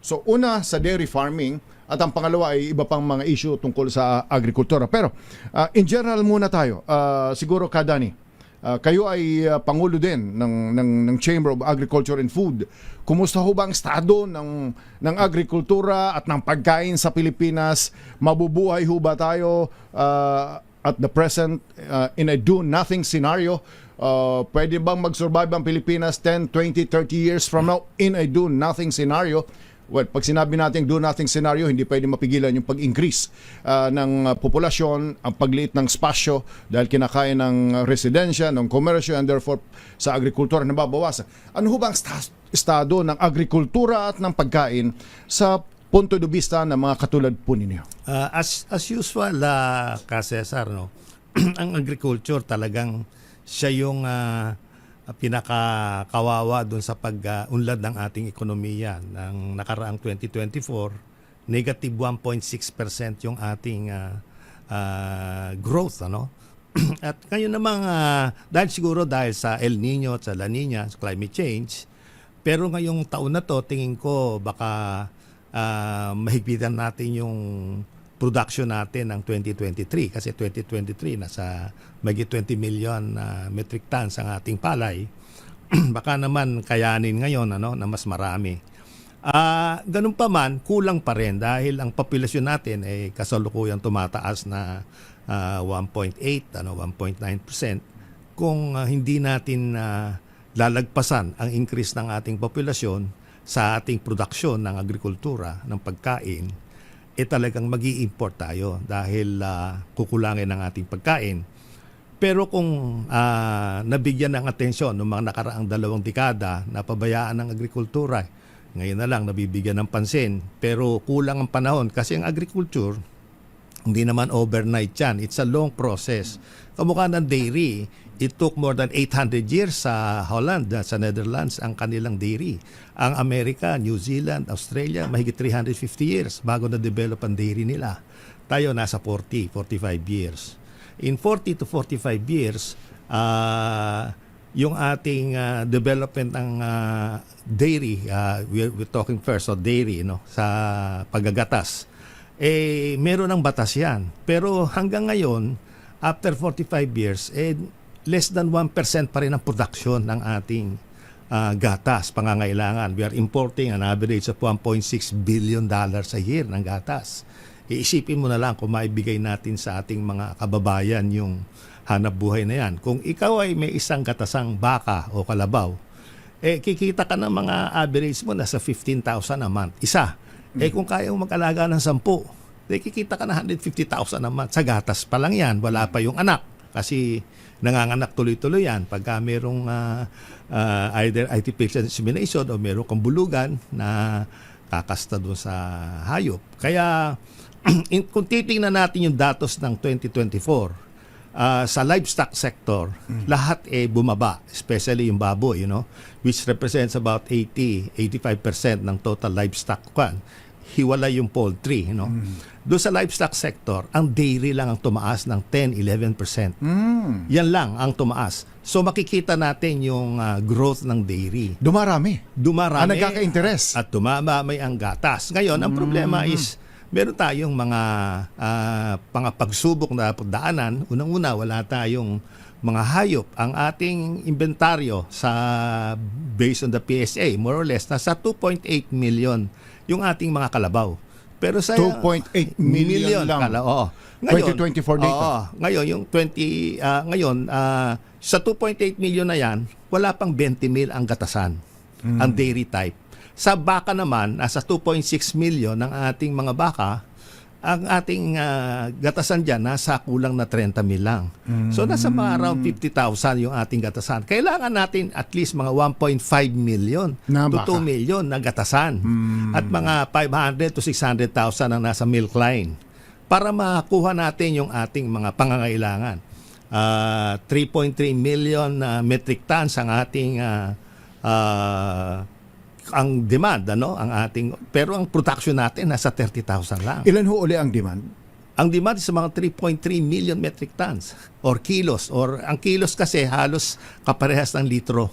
So una sa dairy farming at ang pangalawa ay iba pang mga issue tungkol sa agrikultura. Pero ah, in general muna tayo. Ah, siguro Kadani, ah, kayo ay ah, pangulo din ng, ng ng Chamber of Agriculture and Food. Kumusta ho ba ang estado ng ng agrikultura at ng pagkain sa Pilipinas? Mabubuhay ho ba tayo ah, at the present ah, in a do nothing scenario? Uh, pwede bang mag-survive ang Pilipinas 10, 20, 30 years from now in a do nothing scenario? Well, pag sinabi natin do nothing scenario, hindi pwede mapigilan yung pag-increase uh, ng uh, populasyon, ang pagliit ng spasyo dahil kinakain ng residensya, ng komersyo, and therefore sa agrikultura nababawasan. Ano ho ba ang sta- estado ng agrikultura at ng pagkain sa punto de vista ng mga katulad po ninyo? Uh, as as usual, uh, ka Cesar, no? ang agriculture talagang siya yung uh, pinakakawawa doon sa pag-unlad ng ating ekonomiya. Ng nakaraang 2024, negative 1.6% yung ating uh, uh, growth. Ano? At ngayon namang, uh, dahil siguro dahil sa El Nino at sa La Nina, sa climate change, pero ngayong taon na to, tingin ko baka uh, mahigpitan natin yung production natin ng 2023 kasi 2023 nasa magi 20 million na metric tons ang ating palay. Baka naman kayanin ngayon ano na mas marami. Ah, ganun pa man kulang pa rin dahil ang populasyon natin ay kasalukuyang tumataas na ah, 1.8 ano 1.9% kung ah, hindi natin ah, lalagpasan ang increase ng ating populasyon sa ating produksyon ng agrikultura ng pagkain eh talagang mag import tayo dahil ah, kukulangin ang ating pagkain. Pero kung ah, nabigyan ng atensyon ng mga nakaraang dalawang dekada na pabayaan ng agrikultura, ngayon na lang nabibigyan ng pansin. Pero kulang ang panahon kasi ang agriculture, hindi naman overnight yan. It's a long process. Kamukha ng dairy, it took more than 800 years sa Holland, sa Netherlands, ang kanilang dairy. Ang Amerika, New Zealand, Australia, mahigit 350 years bago na-develop ang dairy nila. Tayo nasa 40, 45 years. In 40 to 45 years, ah yung ating ah, development ng ah, dairy, ah, we're, we're talking first of dairy, no, sa paggagatas eh meron ng batas yan. Pero hanggang ngayon, after 45 years, eh less than 1% pa rin ang production ng ating ah, gatas, pangangailangan. We are importing an average of 1.6 billion dollars a year ng gatas. Iisipin mo na lang kung maibigay natin sa ating mga kababayan yung hanap buhay na yan. Kung ikaw ay may isang gatasang baka o kalabaw, eh kikita ka ng mga average mo nasa 15,000 a month. Isa. Eh kung kaya mo mag-alaga ng 10, eh kikita ka na 150,000 a month. Sa gatas pa lang yan, wala pa yung anak. Kasi nanganganak tuloy-tuloy yan pagka merong ah, ah, either artificial insemination o merong kang bulugan na kakasta doon sa hayop. Kaya kung titingnan natin yung datos ng 2024, Ah, sa livestock sector, lahat eh bumaba, especially yung baboy, you know, which represents about 80, 85% ng total livestock kwan. Hiwala yung poultry, you know. Doon sa livestock sector, ang dairy lang ang tumaas ng 10, 11%. Mm. Yan lang ang tumaas. So makikita natin yung ah, growth ng dairy. Dumarami. Dumarami Ah, nagkaka-interes. at tumamamay ang gatas. Ngayon, ang problema is meron tayong mga ah, pangapagsubok na daanan. Unang-una, wala tayong mga hayop. Ang ating inventaryo sa based on the PSA, more or less, nasa 2.8 million yung ating mga kalabaw. Pero sa 2.8 million lang. Kala, oo. 2024 data. Oo, ngayon yung 20 ah, ngayon ah, sa 2.8 million na yan, wala pang 20 mil ang gatasan. Hmm. Ang dairy type. Sa baka naman, nasa 2.6 million ng ating mga baka, ang ating ah, gatasan dyan nasa kulang na 30 mil lang. So nasa mga around 50,000 yung ating gatasan. Kailangan natin at least mga 1.5 million Na to baka. 2 million na gatasan. At mga 500 to 600,000 ang nasa milk line para makuha natin yung ating mga pangangailangan. Ah, 3.3 million na metric tons ang ating ah, ah, ang demand ano ang ating pero ang production natin nasa 30,000 lang. Ilan ho uli ang demand? Ang demand is mga 3.3 million metric tons or kilos or ang kilos kasi halos kaparehas ng litro.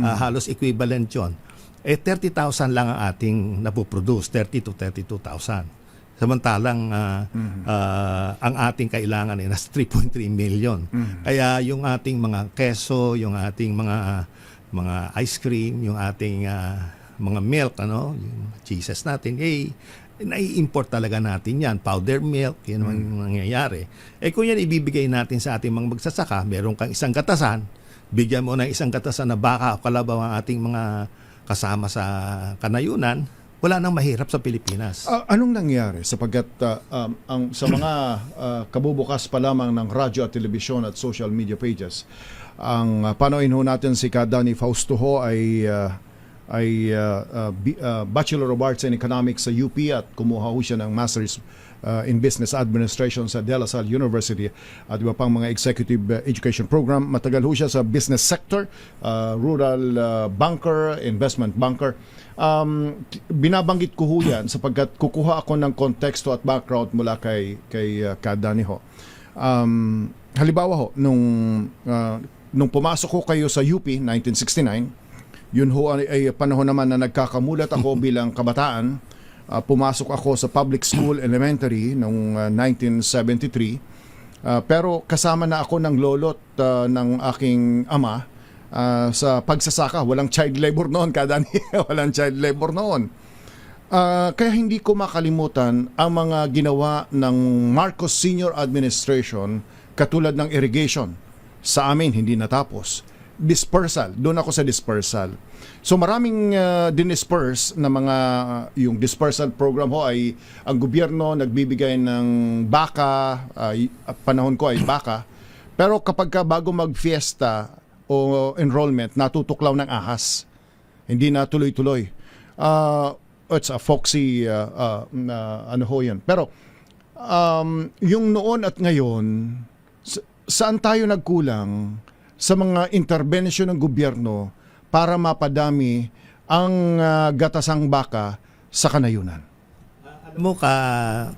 Ah, halos equivalent 'yon. eh 30,000 lang ang ating napoproduce, 30 to 32,000. Samantalang ah, ah, ang ating kailangan ay nasa 3.3 million. Kaya yung ating mga keso, yung ating mga mga ice cream, yung ating ah, mga milk, ano, yung cheeses natin, eh, nai-import talaga natin yan. Powder milk, yun ang nangyayari. Eh kung yan ibibigay natin sa ating mga magsasaka, meron kang isang gatasan, bigyan mo ng isang gatasan na baka o kalabaw ang ating mga kasama sa kanayunan, wala nang mahirap sa Pilipinas. Ah, anong nangyari sapagkat ah, um, ang sa mga ah, kabubukas pa lamang ng radyo at telebisyon at social media pages ang uh, panoin ho natin si Kadani Fausto ho ay ah, ay ah, ah, bi- ah, Bachelor of Arts in Economics sa UP at kumuha ho siya ng Masters ah, in Business Administration sa De La Salle University at iba pang mga executive ah, education program. Matagal ho siya sa business sector, ah, rural ah, banker, investment banker. Um, binabanggit ko ho yan sapagkat kukuha ako ng konteksto at background mula kay, kay uh, Kadani ho. Um, halimbawa ho, nung, ah, nung pumasok ko kayo sa UP 1969, yun ho ay, ay panahon naman na nagkakamulat ako bilang kabataan. Ah, pumasok ako sa public school elementary noong ah, 1973. Ah, pero kasama na ako ng lolot ah, ng aking ama ah, sa pagsasaka. Walang child labor noon, kadani. Walang child labor noon. Ah, kaya hindi ko makalimutan ang mga ginawa ng Marcos Senior Administration katulad ng irrigation. Sa amin, hindi natapos. Dispersal. Doon ako sa dispersal. So maraming ah, dinisperse na mga yung dispersal program ho ay ang gobyerno nagbibigay ng baka, ay, panahon ko ay baka. Pero kapag ka bago mag-fiesta o enrollment, natutuklaw ng ahas. Hindi na tuloy-tuloy. Ah, it's a foxy uh, uh, na ano ho yan. Pero um, yung noon at ngayon, sa- saan tayo nagkulang sa mga intervention ng gobyerno para mapadami ang uh, gatasang baka sa kanayunan? Alam mo ka,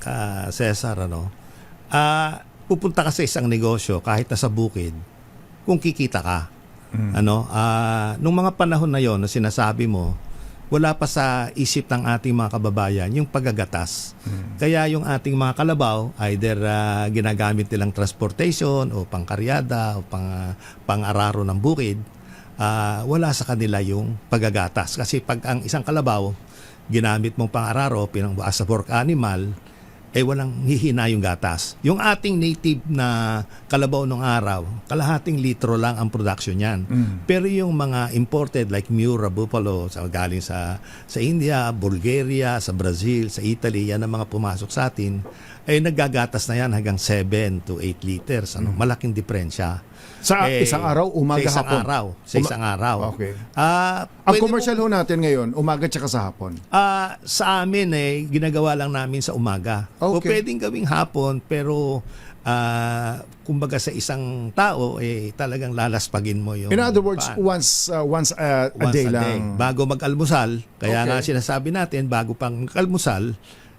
ka Cesar, ano, ah, pupunta ka sa isang negosyo kahit nasa bukid, kung kikita ka. Ano, ah, nung mga panahon na yon na sinasabi mo, wala pa sa isip ng ating mga kababayan yung paggagatas. Kaya yung ating mga kalabaw, either ah, ginagamit nilang transportation o pangkaryada o pang, pang-araro ng bukid, ah, wala sa kanila yung paggagatas. Kasi pag ang isang kalabaw, ginamit mong pang-araro, pinang as a work animal, eh walang hihina yung gatas. Yung ating native na kalabaw ng araw, kalahating litro lang ang production niyan. Pero yung mga imported like Mura, Buffalo, sa galing sa sa India, Bulgaria, sa Brazil, sa Italy, yan ang mga pumasok sa atin, ay naggagatas na yan hanggang 7 to 8 liters. Ano? Malaking diferensya. Sa isang araw, umaga, sa isang hapon? araw. Sa Uma- isang araw. Okay. Ah, Ang pwede mo- commercial ho natin ngayon, umaga tsaka sa hapon. Ah, sa amin eh ginagawa lang namin sa umaga. O Okay. pwedeng gawing hapon pero ah, kumbaga sa isang tao eh talagang lalaspagin mo yung In other words, paan. once uh, once uh, a Once day lang. Bago mag-almusal, kaya Okay. nga sinasabi natin bago pang mag-almusal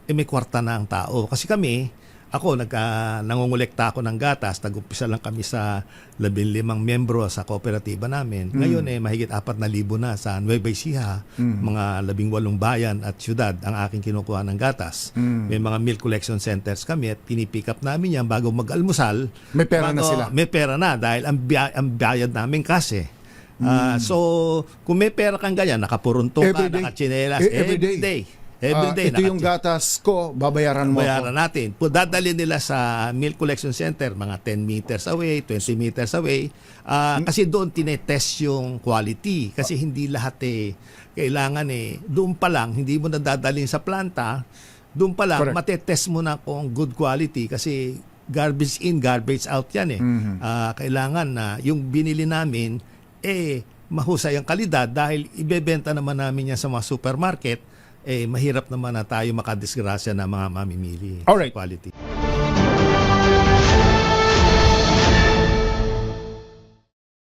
eh may kwarta na ang tao. Kasi kami ako, nagka, nangungulekta ako ng gatas. Nag-umpisa lang kami sa 15 membro sa kooperatiba namin. Ngayon eh, mahigit 4,000 na sa Nueva Ecija. Mga 18 bayan at syudad ang aking kinukuha ng gatas. May mga milk collection centers kami at pinipick up namin yan bago mag-almusal. May pera na Bago- sila. May pera na dahil ang, biya- ang bayad namin kasi. Ah, so, kung may pera kang ganyan, nakapurunto ka, Every day. nakachinelas, Eh, every every day. Every Ah, day. ito yung gatas ko, babayaran mo bayaran ako. natin. Dadalhin nila sa milk collection center, mga 10 meters away, 20 meters away. Ah, Hmm. kasi doon tinetest yung quality. Kasi hindi lahat eh, kailangan eh, doon pa lang, hindi mo nadadalhin sa planta, doon pa lang, Correct. matetest mo na kung good quality. Kasi garbage in, garbage out yan eh. Mhm. Ah, kailangan na yung binili namin, eh, mahusay ang kalidad dahil ibebenta naman namin yan sa mga supermarket, eh, mahirap naman na tayo makadisgrasya na mga mamimili Alright. quality.